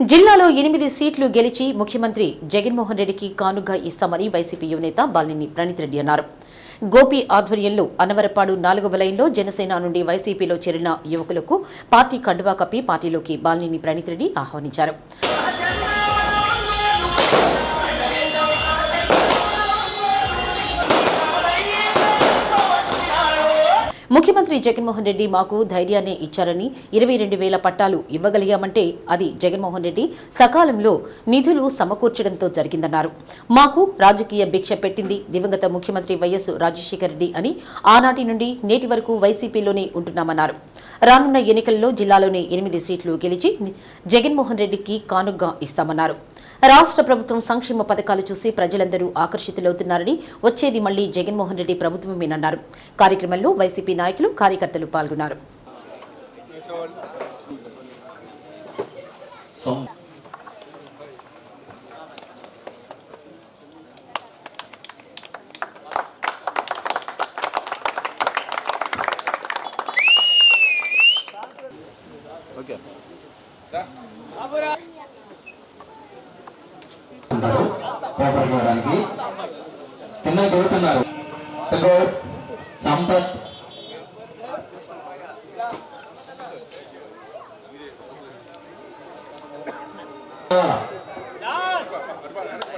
జిల్లాలో ఎనిమిది సీట్లు గెలిచి ముఖ్యమంత్రి జగన్మోహన్ రెడ్డికి కానుగా ఇస్తామని వైసీపీ యువనేత బాలిని ప్రణీత్ రెడ్డి అన్నారు. గోపి ఆధ్వర్యంలో అనవరపాడు నాలుగవ లైన్లో జనసేన నుండి వైసీపీలో చేరిన యువకులకు పార్టీ కండువా కప్పి పార్టీలోకి బాలినేని ప్రణీత్ రెడ్డి ఆహ్వానించారు. ముఖ్యమంత్రి జగన్మోహన్ రెడ్డి మాకు ధైర్యాన్ని ఇచ్చారని ఇరవై రెండు వేల పట్టాలు ఇవ్వగలిగామంటే అది జగన్మోహన్ రెడ్డి సకాలంలో నిధులు సమకూర్చడంతో జరిగిందన్నారు. మాకు రాజకీయ భిక్ష పెట్టింది దివంగత ముఖ్యమంత్రి వైఎస్ రాజశేఖర రెడ్డి అని ఆనాటి నుండి నేటి వరకు వైసీపీలోనే ఉంటున్నామన్నారు. రానున్న ఎన్నికల్లో జిల్లాలోని ఎనిమిది సీట్లు గెలిచి జగన్మోహన్ రెడ్డికి కానుగ్గా ఇస్తామన్నారు. రాష్ట్ర ప్రభుత్వం సంక్షేమ పథకాలు చూసి ప్రజలందరూ ఆకర్షితులవుతున్నారని వచ్చేది మళ్ళీ జగన్మోహన్ రెడ్డి ప్రభుత్వమేనన్నారు. కార్యక్రమంలో వైసీపీ నాయకులు కార్యకర్తలు పాల్గొన్నారు. ఉంటారు పేపర్ ఇవ్వడానికి కింద కొడుతున్నారు. సంపత్.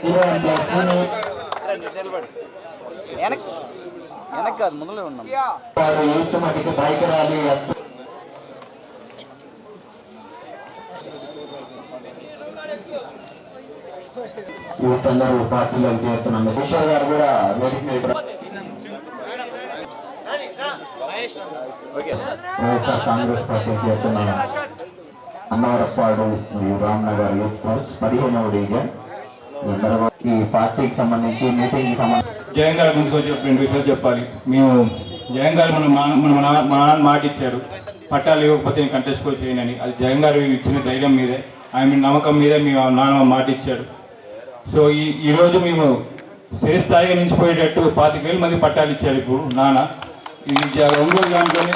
ఇరవై ప్లస్ కాదు ముందులో ఉన్నాం బైక్ యూత్ అందరూ చేరుతున్నాను కిషోర్ గారు కూడా వేదిక మీద వైఎస్ఆర్ కాంగ్రెస్ పార్టీ చేరుతున్నాం అన్నవరపాడు మరియు రామ్నగర్ యూత్ ఫోర్స్ పదిహేనవ డివిజన్. ఈ తర్వాత పార్టీకి సంబంధించి మీటింగ్ సంబంధించి జగన్ గారి ముందుకు రెండు విషయాలు చెప్పాలి. మేము జయం గారు మన మా మన నాన్న- మా నాన్న మాట ఇచ్చారు పట్టాలు ఇవ్వకపోతే నేను కంటెస్ట్ కూడా చేయనని. అది జయం గారు ఇచ్చిన ధైర్యం మీదే. ఆయన నమ్మకం మీదే మీ నాన్న మాట ఇచ్చాడు సో ఈ ఈరోజు మేము శ్రీ స్థాయిగా నిలిచిపోయేటట్టు పాతిక వేల మంది పట్టాలు ఇచ్చారు ఇప్పుడు నాన్న. ఇది ఒంగోలు దాంట్లోనే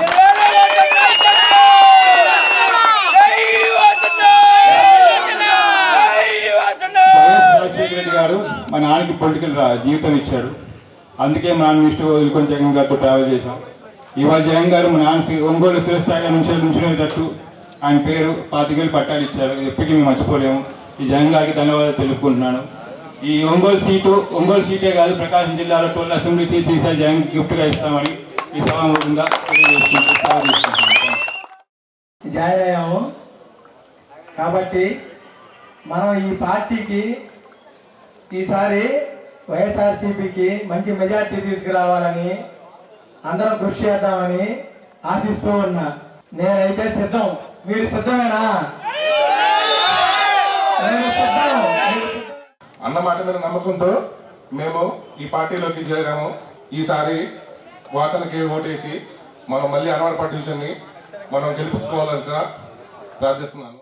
రెడ్డి గారు మా నాన్నకి పొలిటికల్ రా- జీవితం ఇచ్చారు. అందుకే మా నాన్న ఇష్టం వదులుకొని జగన్ గారితో ట్రావెల్ చేశాం. ఇవాళ జగన్ గారు మా నాన్న శ్రీ- ఒంగోలు స్థిరస్థాయిగా నుంచి నుంచునేటట్టు ఆయన పేరు పాతికేలు పట్టాలు ఇచ్చారు. ఎప్పటికీ మేము మర్చిపోలేము. ఈ జగన్ గారికి ధన్యవాదాలు తెలుపుకుంటున్నాను. ఈ ఒంగోలు సీటు ఒంగోలు సీటే కాదు ప్రకాశం జిల్లాలో టోల్ అసెంబ్లీ సీట్ ఈసారి జగన్ గిఫ్ట్గా ఇస్తామని ఈ సభాముఖంగా జాయిన్ అయ్యాము కాబట్టి మనం ఈ పార్టీకి ఈసారి వైఎస్ఆర్సీపీకి మంచి మెజార్టీ తీసుకురావాలని అందరం కృషి చేద్దామని ఆశిస్తూ ఉన్నా. నేనైతే సిద్ధం. మీరు సిద్ధమేనా? నేను సిద్ధం. అన్న మాట మీద నమ్మకంతో మేము ఈ పార్టీలోకి చేరాము. ఈసారి వాసనకి ఓటేసి మనం మళ్ళీ అనవరపాటు డివిజన్ని మనం గెలిపించుకోవాలని ప్రార్థిస్తున్నాను.